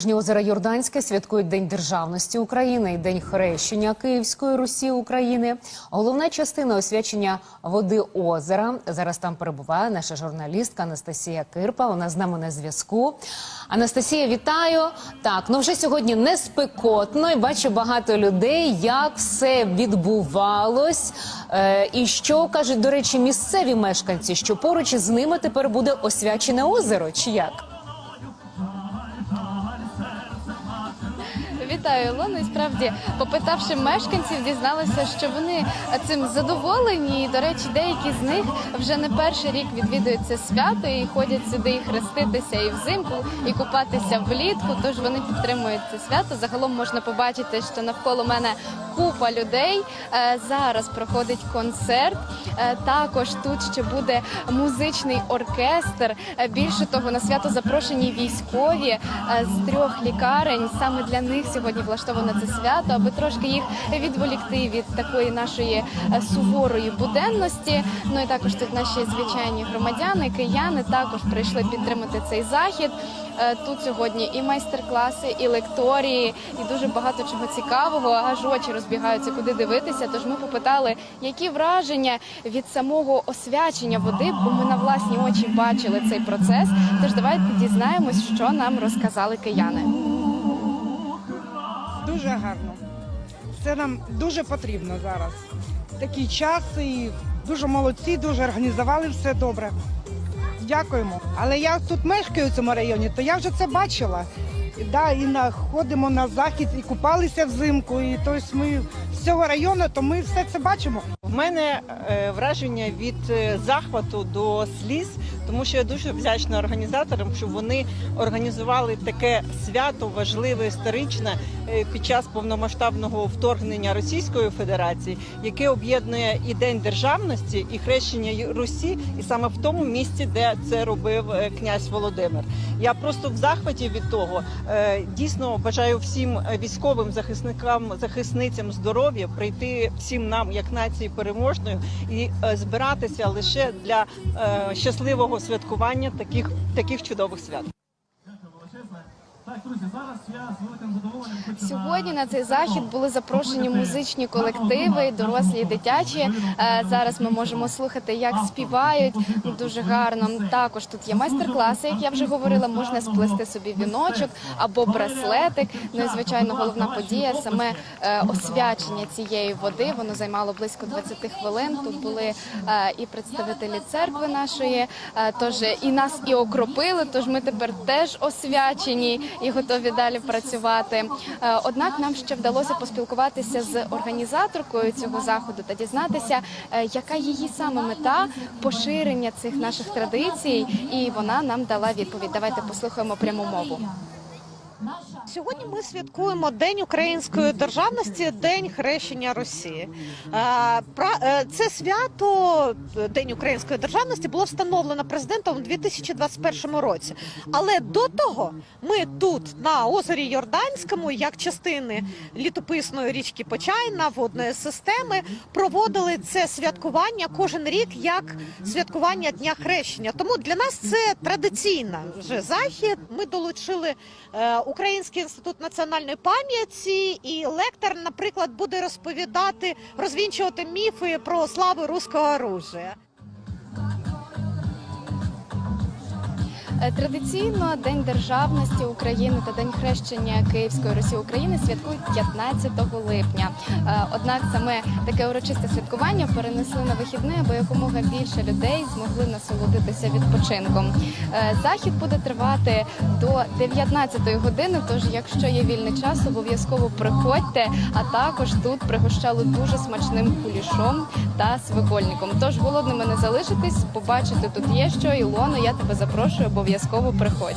Нижнє озеро Йорданське святкують День державності України і День хрещення Київської Русі України. Головна частина освячення води озера. Зараз там перебуває наша журналістка Анастасія Кирпа. Вона з нами на зв'язку. Анастасія, вітаю. Так, ну вже сьогодні не спекотно і бачу багато людей, як все відбувалось. Е, і що кажуть, до речі, місцеві мешканці, що поруч із ними тепер буде освячене озеро, чи як? Вітаю, Ілону. І справді, попитавши мешканців, дізналася, що вони цим задоволені. І, до речі, деякі з них вже не перший рік відвідують це свято і ходять сюди і хреститися і взимку, і купатися влітку. Тож вони підтримують це свято. Загалом можна побачити, що навколо мене купа людей. Е, Зараз проходить концерт. Е, Також тут ще буде музичний оркестр. Е, Більше того, на свято запрошені військові з трьох лікарень. Саме для них сьогодні влаштовано це свято, аби трошки їх відволікти від такої нашої е, суворої буденності. Ну і також тут наші звичайні громадяни, кияни також прийшли підтримати цей захід. Е, Тут сьогодні і майстер-класи, і лекторії, і дуже багато чого цікавого. Аж очі розбігаються, куди дивитися. Тож ми попитали, які враження від самого освячення води, бо ми на власні очі бачили цей процес. Тож давайте дізнаємось, що нам розказали кияни. Дуже гарно. Це нам дуже потрібно зараз. Такий час і дуже молодці, дуже організували все добре. Дякуємо. Але я тут мешкаю в цьому районі, то я вже це бачила. І, Да, і на, ходимо на захід, і купалися взимку. І тобто ми цього району, то ми все це бачимо. У мене е, враження від е, захвату до сліз, тому що я дуже вдячна організаторам, що вони організували таке свято важливе, історичне е, під час повномасштабного вторгнення Російської Федерації, яке об'єднує і День державності, і хрещення Русі, і саме в тому місці, де це робив князь Володимир. Я просто в захваті від того. Дійсно бажаю всім військовим захисникам, захисницям здоров'я прийти всім нам, як нації переможною, і е, збиратися лише для е, щасливого святкування таких таких чудових свят. Так, друзі, зараз я з великим задоволенням Сьогодні на цей захід були запрошені музичні колективи, дорослі і дитячі. Е, Зараз ми можемо слухати, як співають дуже гарно. Також тут є майстер-класи, як я вже говорила, можна сплести собі віночок або браслетик. Ну і звичайно, головна подія саме е, освячення цієї води. Воно займало близько 20 хвилин. Тут були е, і представителі церкви нашої, тож і нас і окропили. Тож ми тепер теж освячені і готові далі працювати. Однак нам ще вдалося поспілкуватися з організаторкою цього заходу та дізнатися, е, яка її саме мета поширення цих наших традицій, і вона нам дала відповідь. Давайте послухаємо пряму мову. Сьогодні ми святкуємо День української державності, День хрещення Росії. Е, Це свято День української державності було встановлено президентом у 2021 році. Але до того ми тут на озері Йорданському, як частини літописної річки Почайна, водної системи, проводили це святкування кожен рік як святкування Дня хрещення. Тому для нас це традиційна вже захід. Ми долучили е, Український інститут національної пам'яті, і лектор, наприклад, буде розповідати, розвінчувати міфи про славу руського оружия. Традиційно День державності України та День хрещення Київської Русі України святкують 15 липня. Е, Однак саме таке урочисте святкування перенесли на вихідне, аби якомога більше людей змогли насолодитися відпочинком. Е, Захід буде тривати до 19 години. Тож, якщо є вільний час, обов'язково приходьте. А також тут пригощали дуже смачним кулішом та свекольником. Тож голодними не залишитись, побачити тут є що. Ілоно, я тебе запрошую, обов'язково приходь.